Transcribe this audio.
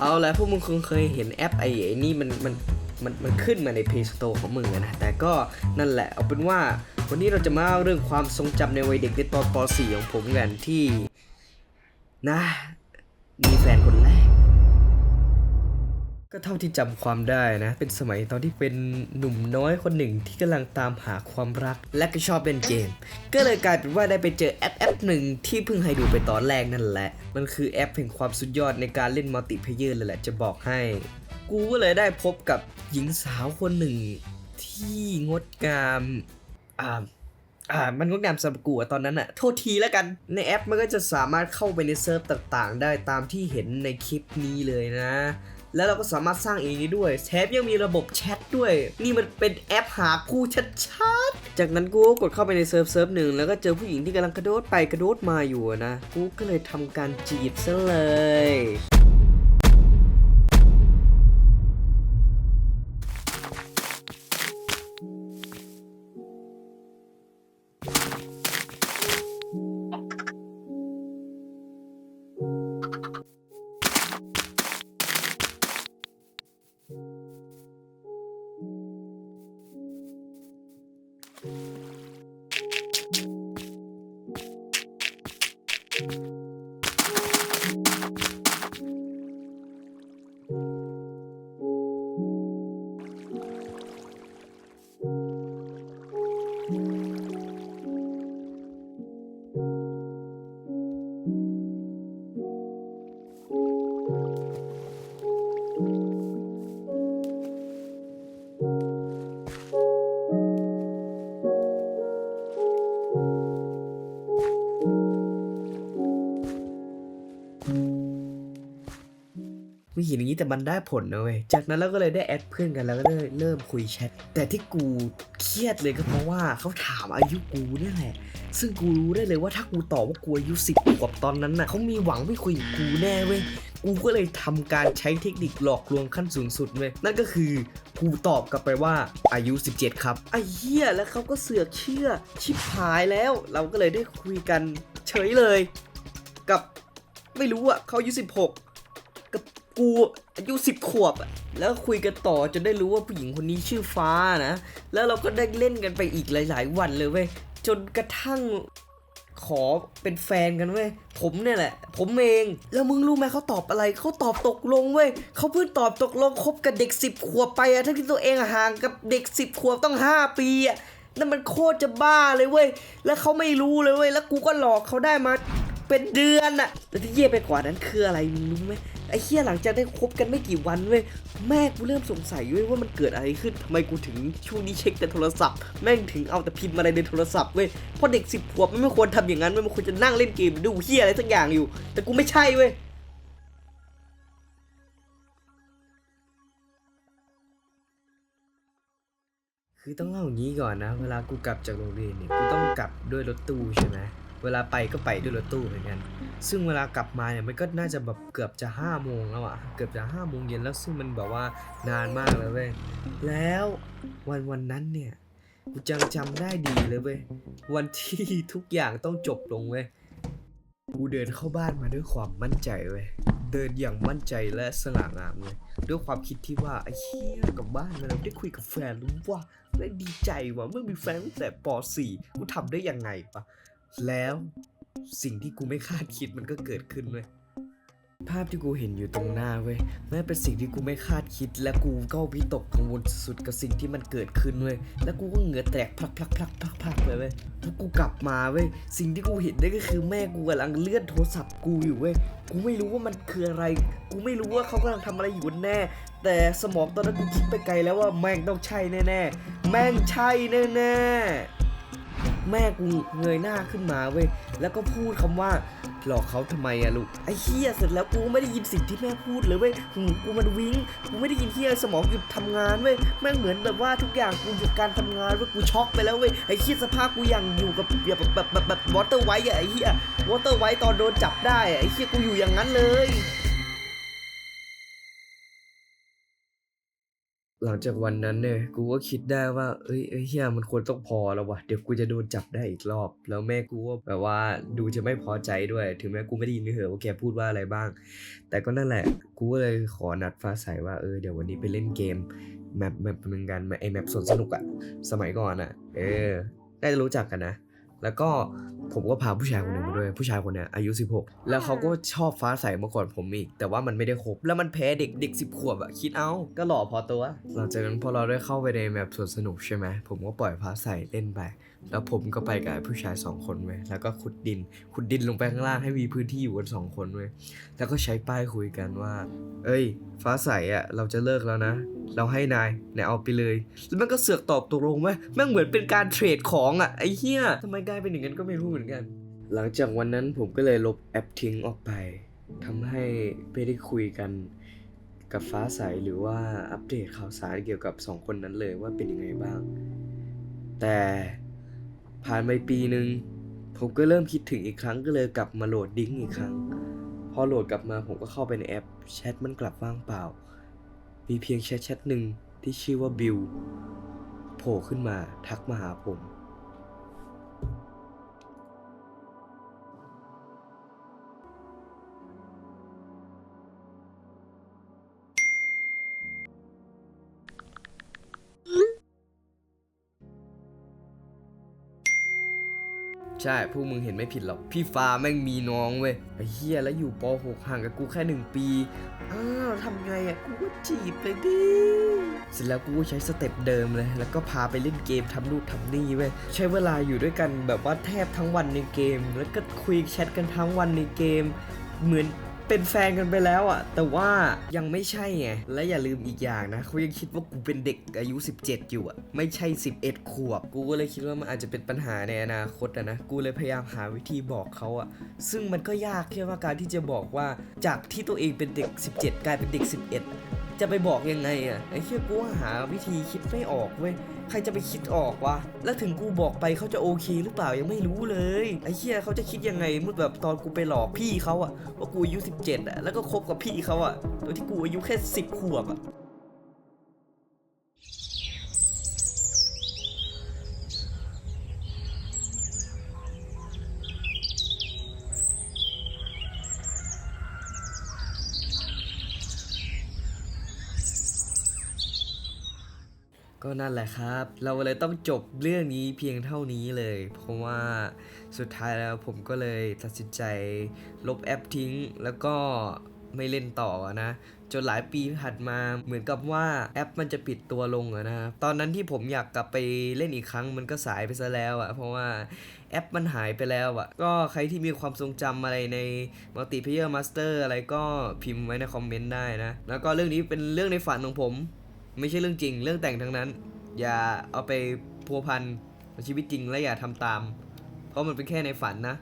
เอาละพวกมึงคงเคยเห็นแอปไอ้ไอ้นี่มันมันมันมันขึ้นมาใน Play Store ของมึงนะ แต่ก็นั่นแหละเอาเป็นว่าวันนี้เราจะมาเล่าเรื่องความทรงจำในวัยเด็กในตอนป .4 ของผมกันที่ นะ มีแฟน ก็เท่าที่จำความได้นะ เป็นสมัยตอนที่เป็นหนุ่มน้อยคนหนึ่งที่กำลังตามหาความรัก และก็ชอบเล่นเกม ก็เลยกลายเป็นว่าได้ไปเจอแอปแอปหนึ่งที่เพิ่งให้ดูไปตอนแรกนั่นแหละ มันคือแอปแห่งความสุดยอดในการเล่นมัลติเพเยอร์เลยแหละจะบอกให้ กูก็เลยได้พบกับหญิงสาวคนหนึ่ง ที่งดงามอ่าอ่ามันงดงามสำหรับกูอะตอนนั้นอะโทษทีแล้วกันในแอปมันก็จะสามารถเข้าไปในเซิร์ฟต่างๆ ได้ตามที่เห็นในคลิปนี้เลยนะ แล้วเราก็สามารถสร้างเองได้ด้วยแถมยังมีระบบแชทด้วย นี่มันเป็นแอปหาคู่ชัดๆ จากนั้นกูก็กดเข้าไปในเซิร์ฟเซิร์ฟหนึ่งแล้วก็เจอผู้หญิงที่กำลังกระโดดไปกระโดดมาอยู่นะ กูก็เลยทำการจีบซะเลย ห็นอย่างนี้แต่มันได้ผลนะเว้ย จากนั้นเราก็เลยได้แอดเพื่อนกันแล้วก็ได้เริ่มคุยแชท แต่ที่กูเครียดเลยก็เพราะว่าเขาถามอายุกูเนี่ยแหละ ซึ่งกูรู้ได้เลยว่าถ้ากูตอบว่ากูอายุสิบขวบตอนนั้นน่ะเขามีหวังไม่คุยกับกูแน่เว้ย กูก็เลยทำการใช้เทคนิคหลอกลวงขั้นสูงสุดเว้ย นั่นก็คือกูตอบกลับไปว่าอายุ 17 ครับ ไอ้เหี้ยแล้วเขาก็เสือกเชื่อ ชิบหายแล้ว เราก็เลยได้คุยกันเฉยเลย กับไม่รู้อะเขาอายุ16 กูอายุสิบขวบอะแล้วคุยกันต่อจนได้รู้ว่าผู้หญิงคนนี้ชื่อฟ้านะ แล้วเราก็ได้เล่นกันไปอีกหลาย ๆ วันเลยเว้ยจนกระทั่งขอเป็นแฟนกันเว้ยผมเนี่ยแหละ ผมเองแล้วมึงรู้ไหมเขาตอบอะไรเขาตอบตกลงเว้ยเขาเพิ่งตอบตกลงคบกับเด็กสิบขวบไปอะทั้งที่ตัวเองห่างกับเด็กสิบขวบต้องห้าปีอะนั่นมันโคตรจะบ้าเลยเว้ยแล้วเขาไม่รู้เลยเว้ยแล้วกูก็หลอกเขาได้มาเป็นเดือนอะแต่ที่เย่ไปกว่านั้นคืออะไรมึงรู้ไหม ไอ้เฮียหลังจากได้คบกันไม่กี่วันเว้ยแม่กูเริ่มสงสัยเว้ยว่ามันเกิดอะไรขึ้นทำไมกูถึงช่วงนี้เช็คแต่โทรศัพท์ แม่งถึงเอาแต่พิมพ์อะไรในโทรศัพท์เว้ยเพราะเด็กสิบขวบมันไม่ควรทำอย่างนั้นเว้ยมันควรจะนั่งเล่นเกมดูเฮียอะไรสักอย่างอยู่ แต่กูไม่ใช่เว้ยคือต้องเล่าอย่างนี้ก่อนนะ เวลากูกลับจากโรงเรียนเนี่ย กูต้องกลับด้วยรถตู้ใช่ไหม เวลาไปก็ไปด้วยรถตู้เหมือนกัน ซึ่งเวลากลับมาเนี่ยมันก็น่าจะแบบเกือบจะห้าโมงแล้วอะเกือบจะห้าโมงเย็นแล้วซึ่งมันแบบว่านานมากเลยเว้ย แล้ววันวันนั้นเนี่ยกูจังจำได้ดีเลยเว้ย วันที่ทุกอย่างต้องจบลงเว้ย กูเดินเข้าบ้านมาด้วยความมั่นใจเว้ย เดินอย่างมั่นใจและสง่างามเลย ด้วยความคิดที่ว่าไอ้เหี้ยกลับบ้านมาแล้วได้คุยกับแฟนรู้ว่าได้ดีใจว่ะเมื่อมีแฟนตั้งแต่ป .4 กูทำได้ยังไงปะ แล้วสิ่งที่กูไม่คาดคิดมันก็เกิดขึ้นเว้ยภาพที่กูเห็นอยู่ตรงหน้าเว้ยแม้เป็นสิ่งที่กูไม่คาดคิด และกูก็วิตกกังวลสุดๆกับสิ่งที่มันเกิดขึ้นเว้ยแล้วกูก็เหงื่อแตกพลักพลักพลักพลักพลักเลยเว้ยแล้วกูกลับมาเว้ยสิ่งที่กูเห็นได้ก็คือแม่กูกำลังเลื่อนโทรศัพท์กูอยู่เว้ยกูไม่รู้ว่ามันคืออะไร กูไม่รู้ว่าเขากำลังทำอะไรอยู่แน่ แต่สมองตอนนั้นกูคิดไปไกลแล้วว่าแม่งต้องใช่แน่ๆแม่งใช่แน่ๆ แม่กูเงยหน้าขึ้นมาเว้ยแล้วก็พูดคำว่าหลอกเขาทำไมอะลูกไอ้เฮียเสร็จแล้วกูไม่ได้ยินสิ่งที่แม่พูดเลยเว้ยหูกูมันวิ้งกูไม่ได้ยินเฮียสมองหยุดทำงานเว้ยแม่งเหมือนแบบว่าทุกอย่างกูหยุดการทำงานเว้ยกูช็อกไปแล้วเว้ยไอ้เฮียสภาพกูอย่างอยู่กับแบบแบบแบบแบบวอเตอร์ไวท์อะไอ้เฮียวอเตอร์ไวท์ตอนโดนจับได้ไอ้เฮียกูอยู่อย่างนั้นเลย หลังจากวันนั้นเนี่ยกูก็คิดได้ว่าเอ้ยเฮียมันควรต้องพอแล้ววะเดี๋ยวกูจะโดนจับได้อีกรอบ แล้วแม่กูก็แบบว่าดูจะไม่พอใจด้วย ถึงแม้กูไม่ได้ยินไม่เหอะว่าแกพูดว่าอะไรบ้าง แต่ก็นั่นแหละ กูก็เลยขอนัดฟ้าใสว่าเออเดี๋ยววันนี้ไปเล่นเกมแมปแมปหนึ่งกันไอแมปสวนสนุกอะสมัยก่อนอะเออน่าจะรู้จักกันนะ แล้วก็ผมก็พาผู้ชายคนหนึ่งมาด้วย ผู้ชายคนเนี้ยอายุ 16 แล้วเขาก็ชอบฟ้าใสมาก่อนผมอีก แต่ว่ามันไม่ได้ครบ แล้วมันแพ้เด็กเด็กสิบขวบอะคิดเอาก็หล่อพอตัว หลังจากนั้นพอเราได้เข้าไปในแมปสวนสนุกใช่ไหมผมก็ปล่อยฟ้าใสเล่นไป แล้วผมก็ไปกับผู้ชายสองคนเว้ยแล้วก็ขุดดิน ขุดดินลงไปข้างล่างให้มีพื้นที่อยู่กันสองคนเว้ยแล้วก็ใช้ป้ายคุยกันว่า เอ้ย ฟ้าใสอะเราจะเลิกแล้วนะเราให้นายนายเอาไปเลยแล้วมันก็เสือกตอบตกลงไหมแม่งเหมือนเป็นการเทรดของอะไอ้เหี้ยทำไมกลายเป็นอย่างนั้นก็ไม่รู้เหมือนกัน หลังจากวันนั้นผมก็เลยลบแอปทิ้งออกไปทำให้ไม่ได้คุยกันกับฟ้าใสหรือว่าอัปเดตข่าวสารเกี่ยวกับสองคนนั้นเลยว่าเป็นยังไงบ้าง แต่ผ่านไปปีหนึ่งผมก็เริ่มคิดถึงอีกครั้งก็เลยกลับมาโหลดดิ้งอีกครั้ง พอโหลดกลับมาผมก็เข้าไปในแอปแชทมันกลับว่างเปล่า มีเพียงแชทแชทหนึ่งที่ชื่อว่าบิลโผล่ขึ้นมาทักมาหาผม ใช่พวกมึงเห็นไม่ผิดหรอก พี่ฟ้าแม่งมีน้องเว้ยไอ้เฮียแล้วอยู่ป .6 ห่างกับกูแค่หนึ่งปี อ้าวทำไงอะ กูก็จีบเลยดิ เสร็จแล้วกูก็ใช้สเต็ปเดิมเลย แล้วก็พาไปเล่นเกมทำนู่นทำนี่เว้ย ใช้เวลาอยู่ด้วยกันแบบว่าแทบทั้งวันในเกม แล้วก็คุยแชทกันทั้งวันในเกม เหมือน เป็นแฟนกันไปแล้วอะแต่ว่ายังไม่ใช่ไง และอย่าลืมอีกอย่างนะเขายังคิดว่ากูเป็นเด็กอายุ 17 อยู่อะไม่ใช่ 11 ขวบ กูก็เลยคิดว่ามันอาจจะเป็นปัญหาในอนาคตอะนะ กูเลยพยายามหาวิธีบอกเขาอะซึ่งมันก็ยากแค่ว่าการที่จะบอกว่าจากที่ตัวเองเป็นเด็ก 17 กลายเป็นเด็ก 11 จะไปบอกยังไงอะไอ้เหี้ยกูว่าหาวิธีคิดไม่ออกเว้ย ใครจะไปคิดออกวะ แล้วถึงกูบอกไปเขาจะโอเคหรือเปล่ายังไม่รู้เลย ไอ้เหี้ยเขาจะคิดยังไงเมื่อแบบตอนกูไปหลอกพี่เขาอะว่ากูอายุ17อะแล้วก็คบกับพี่เขาอะโดยที่กูอายุแค่10ขวบอะ ก็นั่นแหละครับ เราเลยต้องจบเรื่องนี้เพียงเท่านี้เลย เพราะว่าสุดท้ายแล้วผมก็เลยตัดสินใจลบแอปทิ้ง แล้วก็ไม่เล่นต่อนะ จนหลายปีผ่านมาเหมือนกับว่าแอปมันจะปิดตัวลงนะตอนนั้นที่ผมอยากกลับไปเล่นอีกครั้งมันก็สายไปซะแล้วอะเพราะว่าแอปมันหายไปแล้วอะก็ใครที่มีความทรงจำอะไรใน Multiplayer Master อะไรก็พิมพ์ไว้ในคอมเมนต์ได้นะ แล้วก็เรื่องนี้เป็นเรื่องในฝันของผม ไม่ใช่เรื่องจริง เรื่องแต่งทั้งนั้น อย่าเอาไปพัวพันกับชีวิตจริงและอย่าทำตาม เพราะมันเป็นแค่ในฝันนะ